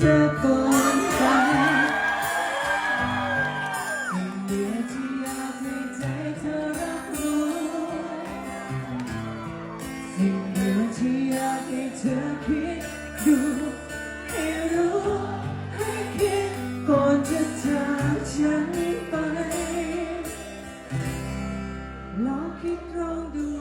อก่อนไปสิ่งเดียวที่อยากให้ใจเธอรับรู้สิ่งเดียวที่อยากให้เธอคิดดูให้รู้ให้คิดก่อนจะจากฉันไปลองคิดลองดู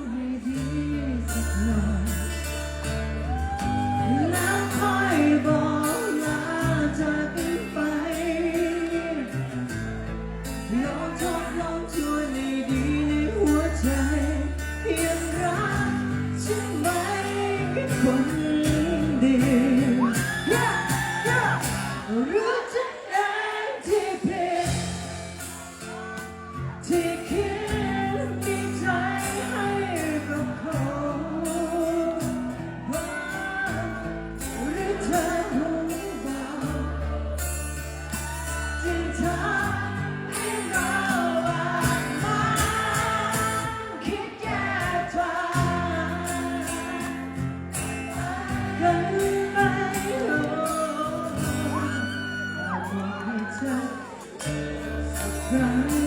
สั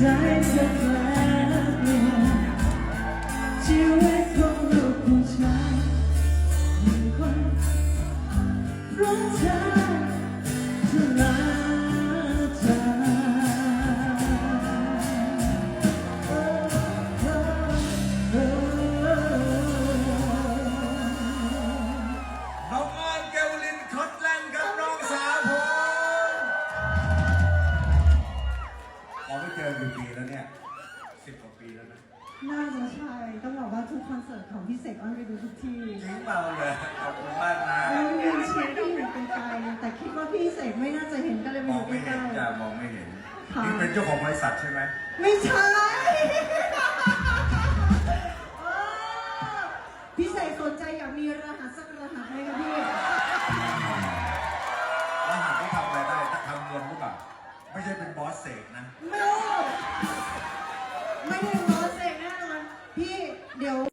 ใจจะแปลเปลี่ยนชีวิตของลูกผู้ชายหนึ่งคนรักเธอเธอรัก ไม่น่าจะเห็นก็เลยมองไม่เห็นจ้ามองไม่เห็นนี่เป็นเจ้าของบริษัทใช่ไหมไม่ใช่พี่ใสสนใจอยากมีรหัสสักรหัสไหมคะพี่ รหัสที่ทำอะไรได้ทำเงินหรือเไม่ใช่เป็นบอสเสกนะ No ไม่ใช่บอสเสกแน่นอนพี่เดี๋ยว